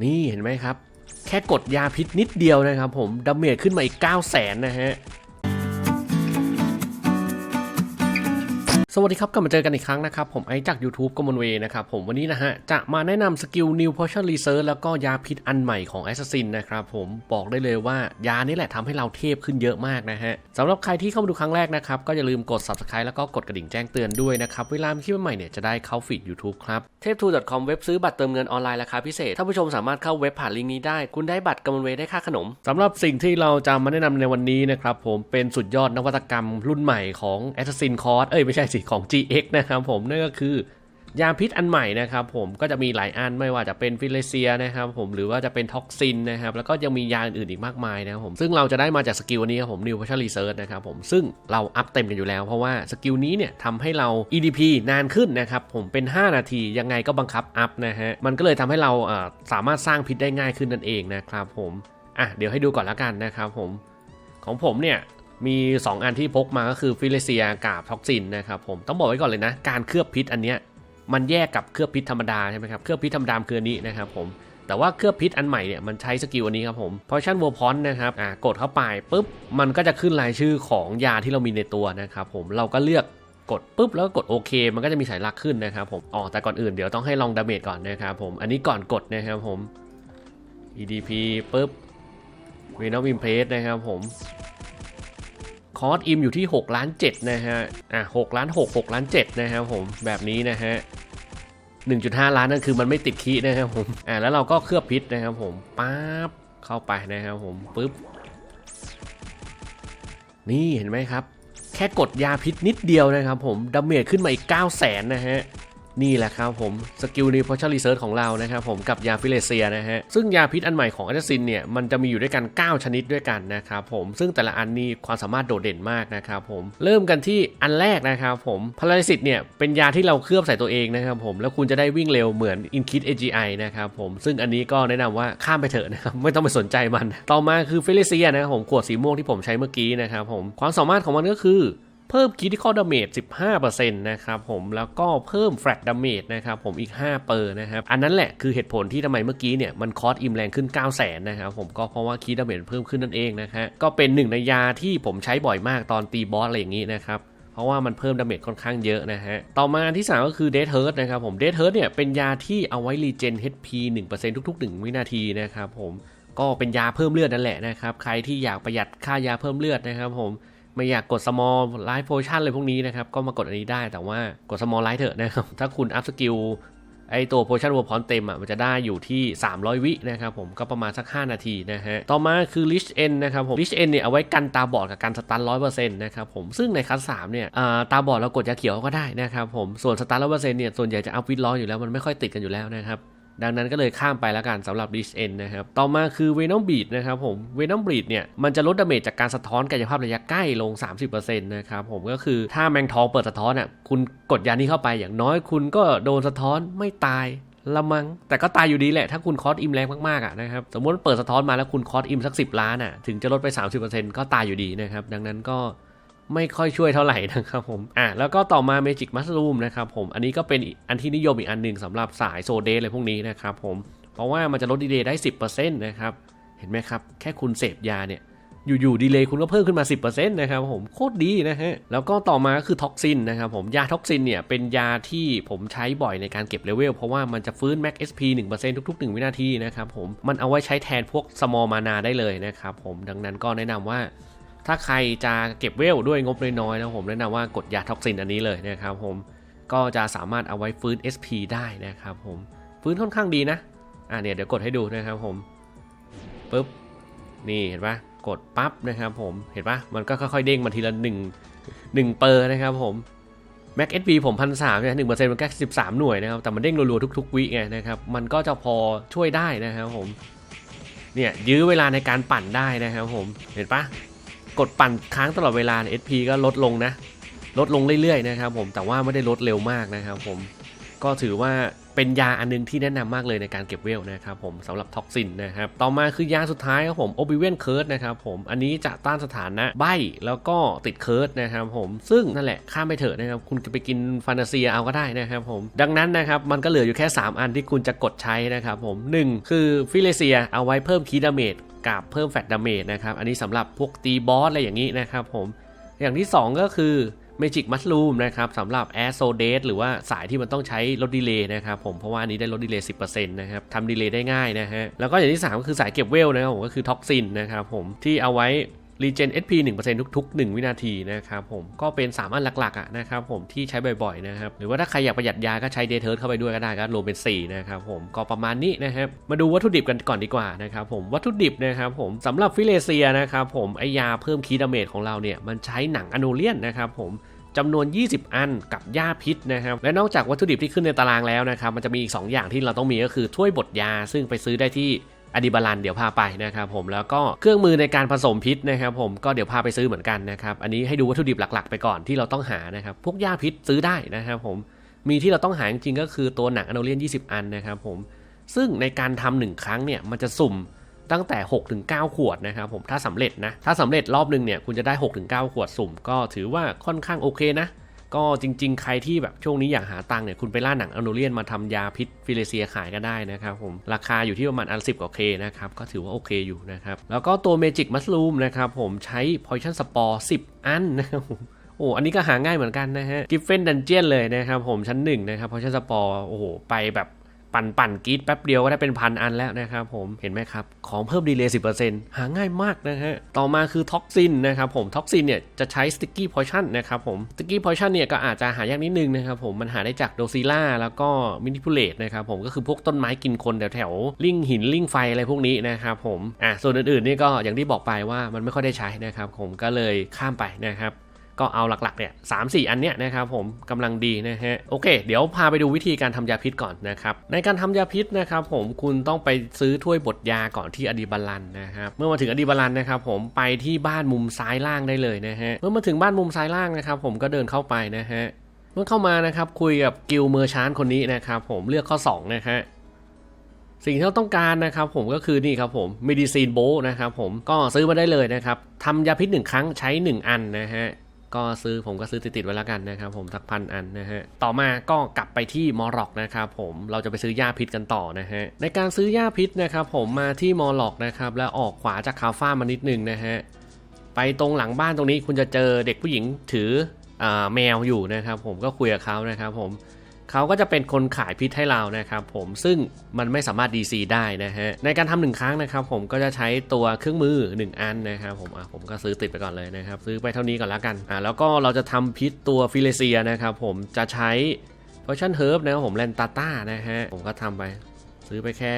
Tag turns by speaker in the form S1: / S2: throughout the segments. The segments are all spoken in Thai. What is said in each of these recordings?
S1: นี่เห็นไหมครับ แค่กดยาพิษนิดเดียวนะครับผมดาเมจขึ้นมาอีก 9 0 0แสนนะฮะ สวัสดีครับกลับมาเจอกันอีกครั้งนะครับ ผมไอจาก YouTube กมลเวนะครับผมวันนี้นะฮะ จะมาแนะนำสกิล New Potion Research แล้วก็ยาพิษอันใหม่ของ Assassin นะครับผมบอกได้เลยว่ายานี่แหละทำให้เราเทพขึ้นเยอะมากนะฮะสำหรับใครที่เข้ามาดูครั้งแรกนะครับ ก็อย่าลืมกด Subscribe แล้วก็กดกระดิ่งแจ้งเตือนด้วยนะครับ เวลามีคลิปใหม่เนี่ยจะได้เข้าฟีด YouTube ครับเทพทู .com เว็บซื้อบัตรเติมเงินออนไลน์ราคาพิเศษท่านผู้ชมสามารถเข้าเว็บผ่านลิงก์นี้ได้ คุณได้บัตรกมลเวได้ค่าขนมสำหรับสิ่งที่เราจะมาแนะนำในวันนี้นะครับผมเป็นสุดยอดนวัตกรรมรุ่นใหม่ของ Assassin Cost เอ้ยไม่ใช่สิของ GX นะครับผมนั่นก็คือยาพิษอันใหม่นะครับผมก็จะมีหลายอันไม่ว่าจะเป็นฟิเลเซียนะครับผมหรือว่าจะเป็นท็อกซินนะครับแล้วก็ยังมียาอื่นอีกมากมายนะครับผมซึ่งเราจะได้มาจากสกิลนี้ครับผม New Potion Research นะครับผมซึ่งเราอัพเต็มกันอยู่แล้ว เพราะว่าสกิลนี้เนี่ยทำให้เรา EDP นานขึ้นนะครับผมเป็น 5 นาทียังไงก็บังคับอัพนะฮะมันก็เลยทำให้เราสามารถสร้างพิษได้ง่ายขึ้นนั่นเองนะครับผมอะเดี๋ยวให้ดูก่อนละกันนะครับผมของผมเนี่ย มี 2 อันที่พกมาก็คือฟิเลเซียกับท็อกซินนะครับผมต้องบอกไว้ก่อนเลยนะ การเคลือบพิษอันเนี้ยมันแยกกับเคลือบพิษธรรมดาใช่ไหมครับเคลือบพิษธรรมดาคืออันนี้นะครับผมแต่ว่าเคลือบพิษอันใหม่เนี่ยมันใช้สกิลอันนี้ครับผมพราะชั่นโวพอนนะครับอ่ากดเข้าไปปุ๊บมันก็จะขึ้นรายชื่อของยาที่เรามีในตัวนะครับผมเราก็เลือกกดปุ๊บแล้วก็กดโอเค มันก็จะมีสายลักขึ้นนะครับผมอ๋อแต่ก่อนอื่นเดี๋ยวต้องให้ลองดาเมจก่อนนะครับผมอันนี้ก่อนกดนะครับผม EDP ปุ๊บ v e n o m Impress นะครับผม คอร์สอิมอยู่ที่6ล้าน7นะฮะ อะ6ล้าน6 6ล้าน7นะครับผม แบบนี้นะฮะ 1.5 ล้านนั่นคือมันไม่ติดคีนะครับผม อะแล้วเราก็เคลือบพิษนะครับผมป๊าบเข้าไปนะครับผมปึ๊บ นี่เห็นไหมครับ แค่กดยาพิษนิดเดียวนะครับผมดาเมจขึ้นมาอีก 9 0 0แสนนะฮะ นี่แหละครับผมสกิลนีโพชั่นรีเซิร์ชของเรานะครับผมกับยาฟิเลเซียนะฮะซึ่งยาพิษอันใหม่ของอัลซินเนี่ยมันจะมีอยู่ด้วยกัน 9 ชนิดด้วยกันนะครับผมซึ่งแต่ละอันนี้ความสามารถโดดเด่นมากนะครับผมเริ่มกันที่อันแรกนะครับผมพาราลิซิตเนี่ยเป็นยาที่เราเคลือบใส่ตัวเองนะครับผมแล้วคุณจะได้วิ่งเร็วเหมือนอินคิด AGI นะครับผมซึ่งอันนี้ก็แนะนำว่าข้ามไปเถอะนะครับไม่ต้องไปสนใจมัน ต่อมาคือฟิเลเซียนะครับผมขวดสีม่วงที่ผมใช้เมื่อกี้นะครับผมความสามารถของมันก็คือ เพิ่ม critical damage 15%นะครับผมแล้วก็เพิ่ม flat damage นะครับผมอีก5เปอร์นะครับอันนั้นแหละคือเหตุผลที่ทำไมเมื่อกี้เนี่ยมันคอสอิมแรงขึ้น 9 0 0 0 0นนะครับผมก็เพราะว่า crit damage เพิ่มขึ้นนั่นเองนะฮะก็เป็นหนึ่งในยาที่ผมใช้บ่อยมากตอนตีบอสอะไรอย่างนี้นะครับเพราะว่ามันเพิ่มดาเมจค่อนข้างเยอะนะฮะ ต่อมาที่ 3 ก็คือ Death Hurt นะครับผม Death Hurt เนี่ยเป็นยาที่เอาไว้รีเจน HP 1%ทุก ๆ 1 วินาทีนะครับผม ก็เป็นยาเพิ่มเลือดนั่นแหละนะครับ ใครที่อยากประหยัดค่ายาเพิ่มเลือดนะครับผม ไม่อยากกด small life potion เลยพวกนี้นะครับ ก็มากดอันนี้ได้แต่ว่ากด small life เถอะนะครับ ถ้าคุณอัพสกิลไอตัว potion w a r p o n เต็มอะมันจะได้อยู่ที่ 300 วินะครับผมก็ประมาณสัก 5 นาทีนะฮะ ต่อมาคือ Lich End นะครับผม Lich End เนี่ยเอาไว้กันตาบอดกับการสตัน100%นต์นะครับผมซึ่งในคัส3เนี่ยตาบอดเรากดยาเขียวก็ได้นะครับผมส่วนสตัน100%เนี่ยส่วนใหญ่จะอัพวิดล้ออยู่แล้วมันไม่ค่อยติดกันอยู่แล้วนะครับ ดังนั้นก็เลยข้ามไปแล้วกันสำหรับ d i s e n นะครับ ต่อมาคือ Venom Beat นะครับผม Venom Beat เนี่ย มันจะลดดาเมจจากการสะท้อนกายภาพระยะใกล้ลง 30%นะครับผมก็คือถ้าแมงทองเปิดสะท้อนอะคุณกดยานี้เข้าไปอย่างน้อยคุณก็โดนสะท้อนไม่ตายละมัง แต่ก็ตายอยู่ดีแหละ ถ้าคุณคอสอิมแรงมากๆอะนะครับ สมมติเปิดสะท้อนมาแล้วคุณคอสอิมสัก 10 ล้านอะถึงจะลดไป 30%ก็ตายอยู่ดีนะครับดังนั้นก็ ไม่ค่อยช่วยเท่าไหร่นะครับผมอะแล้วก็ต่อมา Magic Mushroom นะครับผมอันนี้ก็เป็นอันที่นิยมอีกอันหนึ่งสำหรับสายโซเดอะไรพวกนี้นะครับผมเพราะว่ามันจะลดดีเลย์ได้ 10%นะครับเห็นไหมครับ แค่คุณเสพยาเนี่ยอยู่ๆดีเลย์คุณก็เพิ่มขึ้นมา 10%นะครับผมโคตรดีนะฮะแล้วก็ต่อมาก็คือท็อกซินนะครับผมยาท็อกซินเนี่ยเป็นยาที่ผมใช้บ่อยในการเก็บเลเวล เพราะว่ามันจะฟื้น Max SP 1%ทุก ๆ 1 วินาทีนะครับผมมันเอาไว้ใช้แทนพวก small mana ได้เลยนะครับผมดังนั้นก็แนะนำว่า ถ้าใครจะเก็บเวลด้วยงบน้อยๆนะผมแนะนำว่ากดยาท็อกซินอันนี้เลยนะครับผมก็จะสามารถเอาไว้ฟื้น SP ได้นะครับผมฟื้นค่อนข้างดีนะอ่าเนี่ยเดี๋ยวกดให้ดูนะครับผมปุ๊บนี่เห็นปะกดปั๊บนะครับผมเห็นปะมันก็ค่อยๆเด้งมาทีละ1 1เปอร์นะครับผม Max SP ผมพันสามเนี่ยหนึ่งเปอร์เซ็นต์มันแค่สิบสามหน่วยนะครับ แต่มันเด้งรัวๆทุกๆวิไงนะครับ มันก็จะพอช่วยได้นะครับผม เนี่ยยื้อเวลาในการปั่นได้นะครับผม เห็นปะ กดปั่นค้างตลอดเวลา SP ก็ลดลงนะ ลดลงเรื่อยๆนะครับผมแต่ว่าไม่ได้ลดเร็วมากนะครับผม ก็ถือว่าเป็นยาอันนึงที่แนะนำมากเลยในการเก็บเวลนะครับผมสำหรับท็อกซินนะครับต่อมาคือยาสุดท้ายครับผมโอบิเวนเคิร์ดนะครับผมอันนี้จะต้านสถานะใบแล้วก็ติดเคิร์ดนะครับผมซึ่งนั่นแหละข้ามไปเถอะนะครับคุณจะไปกินฟานตาเซียเอาก็ได้นะครับผมดังนั้นนะครับมันก็เหลืออยู่แค่ 3 อันที่คุณจะกดใช้นะครับผมหนึ่งคือฟิเลเซียเอาไว้เพิ่มคีดาเมจกับเพิ่มแฟตดาเมจนะครับอันนี้สำหรับพวกตีบอสอะไรอย่างนี้นะครับผมอย่างที่ 2 ก็คือ Magic Mushroom นะครับสำหรับ Air s o d a t e หรือว่าสายที่มันต้องใช้ลดดีเลย์นะครับผมเพราะว่าอันนี้ได้ลดดีเลย์10%นะครับทำดีเลย์ได้ง่ายนะฮะแล้วก็อย่างที่ 3 ก็คือสายเก็บเวลนะครับผมก็คือท็อกซินนะครับผมที่เอาไว้ Regen SP 1%ทุกๆ 1 วินาทีนะครับผมก็เป็น 3 อันหลักๆอะนะครับผมที่ใช้บ่อยๆนะครับหรือว่าถ้าใครอยากประหยัดยาก็ใช้เดเทิร์เข้าไปด้วยก็ได้ก็รวมเป็น 4 นะครับผมก็ประมาณนี้นะครับมาดูวัตถุดิบกันก่อนดีกว่านะครับผมวัตถุดิบนะครับผมสำหรับฟิเลเซียนะครับผมไอยาเพิ่มคีดาเมจของเราเนี่ยมันใช้หนังอโนเลียนนะครับผม จำนวน 20 อันกับหญ้าพิษนะครับ และนอกจากวัตถุดิบที่ขึ้นในตารางแล้วนะครับ มันจะมีอีก 2 อย่างที่เราต้องมีก็คือถ้วยบดยาซึ่งไปซื้อได้ที่อดิบาลันเดี๋ยวพาไปนะครับผมแล้วก็เครื่องมือในการผสมพิษนะครับผมก็เดี๋ยวพาไปซื้อเหมือนกันนะครับอันนี้ให้ดูวัตถุดิบหลักๆ ไปก่อนที่เราต้องหานะครับพวกหญ้าพิษซื้อได้นะครับผมมีที่เราต้องหาจริงๆก็คือตัวหนังอโนเลียน 20 อันนะครับผมซึ่งในการทำหนึ่งครั้งเนี่ยมันจะสุ่ม ตั้งแต่6ถึง9ขวดนะครับผมถ้าสำเร็จนะถ้าสำเร็จรอบหนึ่งเนี่ยคุณจะได้6ถึง9ขวดสุ่ม ก็ถือว่าค่อนข้างโอเคนะก็จริง ๆ ใครที่แบบช่วงนี้อยากหาตังค์เนี่ยคุณไปล่าหนังอโนเลียนมาทำยาพิษฟิเลเซียขายก็ได้นะครับผมราคาอยู่ที่ประมาณอันสิบกว่าเคนะครับ ก็ถือว่าโอเคอยู่นะครับ แล้วก็ตัวเมจิกมัสลูมนะครับผมใช้พอยชั่นสปอร์10อันนะครับโอ้ อันนี้ก็หาง่ายเหมือนกันนะฮะ กิฟเฟนดันเจียนเลยนะครับผมชั้นหนึ่งนะครับพอชั่นสปอร์โอ้โห ไปแบบ ปั่นปั่นกีดแป๊บเดียวก็ได้เป็นพันอันแล้วนะครับผมเห็นไหมครับ ของเพิ่มดีเลย์สิหาง่ายมากนะฮะต่อมาคือท็อกซินนะครับผมท็อกซินเนี่ยจะใช้สติ c กี้พอยชั่นนะครับผมสติ c กี้พอยชั่นเนี่ยก็อาจจะหายากนิดนึงนะครับผมมันหาได้จากโดซิล่าแล้วก็มินิพูเลตนะครับผมก็คือพวกต้นไม้กินคนแถวแถวลิงหินลิงไฟอะไรพวกนี้นะครับผมอะส่วนอื่นๆนี่ก็อย่างที่บอกไปว่ามันไม่ค่อยได้ใช้นะครับผมก็เลยข้ามไปนะครับ ก็เอาหลักๆเนี่ยสามสี่อันเนี้ยนะครับผมกำลังดีนะฮะโอเค เดี๋ยวพาไปดูวิธีการทำยาพิษก่อนนะครับในการทำยาพิษนะครับผมคุณต้องไปซื้อถ้วยบดยาก่อนที่อดีบาลันนะครับเมื่อมาถึงอดีบาลันนะครับผมไปที่บ้านมุมซ้ายล่างได้เลยนะฮะเมื่อมาถึงบ้านมุมซ้ายล่างนะครับผมก็เดินเข้าไปนะฮะเมื่อเข้ามานะครับคุยกับกิลเมอร์ชานคนนี้นะครับผมเลือกข้อ2นะฮะสิ่งที่เราต้องการนะครับผมก็คือนี่ครับผม Medicine b o นะครับผมก็ซื้อมาได้เลยนะครับทำยาพิษหนึ่งครั้งใช้ 1 อันนะฮะ ก็ซื้อผมก็ซื้อติดๆไว้แล้วกันนะครับผมสักพันอันนะฮะต่อมาก็กลับไปที่มอร็อกนะครับผมเราจะไปซื้อยาพิษกันต่อนะฮะในการซื้อยาพิษนะครับผมมาที่มอร็อกนะครับแล้วออกขวาจากคาฟ้ามานิดนึงนะฮะไปตรงหลังบ้านตรงนี้คุณจะเจอเด็กผู้หญิงถืออแมวอยู่นะครับผมก็คุยกับเขานะครับผม เขาก็จะเป็นคนขายพิษให้เรานะครับผมซึ่งมันไม่สามารถ DC ได้นะฮะในการทำหนึ่งครั้งนะครับผมก็จะใช้ตัวเครื่องมือ 1 อันนะครับผมอะผมก็ซื้อติดไปก่อนเลยนะครับซื้อไปเท่านี้ก่อนแล้วกันอะแล้วก็เราจะทำพิษตัวฟิเลเซียนะครับผมจะใช้ Potion Herb นะครับผมแลนตาต้านะฮะผมก็ทำไปซื้อไปแค่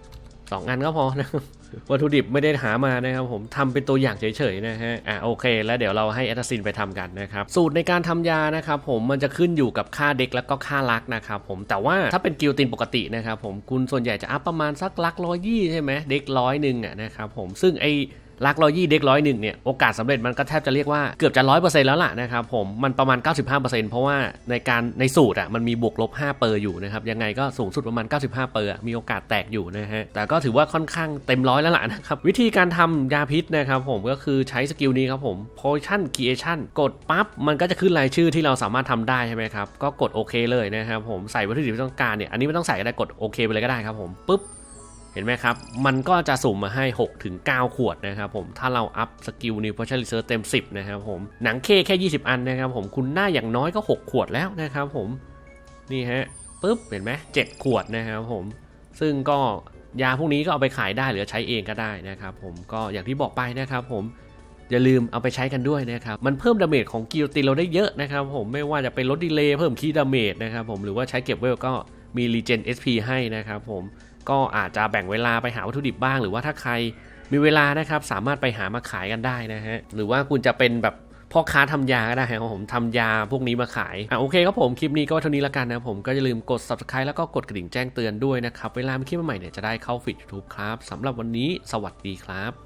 S1: 2 อันก็พอนะครับ วัตถุดิบไม่ได้หามานะครับผมทำเป็นตัวอย่างเฉยๆนะฮะอะโอเค แล้วเดี๋ยวเราให้แอตซินไปทำกันนะครับ สูตรในการทำยานะครับผมมันจะขึ้นอยู่กับค่าเด็กแล้วก็ค่าลักนะครับผมแต่ว่าถ้าเป็นกิลตินปกตินะครับผมคุณส่วนใหญ่จะอัพประมาณสักลักร้อยยี่ใช่ไหมเด็กร้อยหนึ่งอะนะครับผมซึ่งไอ ลักร้อยยี่เด็กร้อยหนึ่งเนี่ยโอกาสสำเร็จมันก็แทบจะเรียกว่าเกือบจะร้อยเปอร์เซ็นต์แล้วล่ะนะครับผมมันประมาณ 95%เพราะว่าในการในสูตรอะมันมีบวกลบ5เปอร์อยู่นะครับยังไงก็สูงสุดประมาณ 95เปอร์มีโอกาสแตกอยู่นะฮะแต่ก็ถือว่าค่อนข้างเต็มร้อยแล้วล่ะนะครับวิธีการทำยาพิษนะครับผมก็คือใช้สกิลนี้ครับผม potion creation กดปั๊บมันก็จะขึ้นรายชื่อที่เราสามารถทำได้ใช่ไหมครับก็กดโอเคเลยนะครับผมใส่วัตถุดิบที่ต้องการเนี่ยอันนี้ไม่ต้องใส่ก็ได้กดโอเคไปเลยก็ได้ครับผมปุ๊บ เห็นไหมครับ มันก็จะสุ่มมาให้6ถึงขวดนะครับผม ถ้าเราอัพสกิลนิวพอชั่นรีเซิร์เต็ม 10 นะครับผม หนังเคแค่ 20 อันนะครับผม คุณหน้าอย่างน้อยก็ 6 ขวดแล้วนะครับผม นี่ฮะปุ๊บ เห็นไหม7ขวดนะครับผม ซึ่งก็ยาพวกนี้ก็เอาไปขายได้หรือใช้เองก็ได้นะครับผม ก็อย่างที่บอกไปนะครับผมอย่าลืมเอาไปใช้กันด้วยนะครับ มันเพิ่มดาเมจของกิลตินเราได้เยอะนะครับผมไม่ว่าจะเป็นลดดีเลย์เพิ่มคีย์ดาเมจนะครับผมหรือว่าใช้เก็บเวลก็มีรีเจน SP ให้นะครับผม ก็อาจจะแบ่งเวลาไปหาวัตถุดิบบ้าง หรือว่าถ้าใครมีเวลานะครับสามารถไปหามาขายกันได้นะฮะหรือว่าคุณจะเป็นแบบพ่อค้าทำยาก็ได้ครับผมทำยาพวกนี้มาขายอะโอเคครับผมคลิปนี้ก็เท่านี้ละกันนะผมก็อย่าลืมกด subscribe แล้วก็กดกระดิ่งแจ้งเตือนด้วยนะครับเวลามีคลิปใหม่เนี่ยจะได้เข้าฟีด YouTube ครับสำหรับวันนี้สวัสดีครับ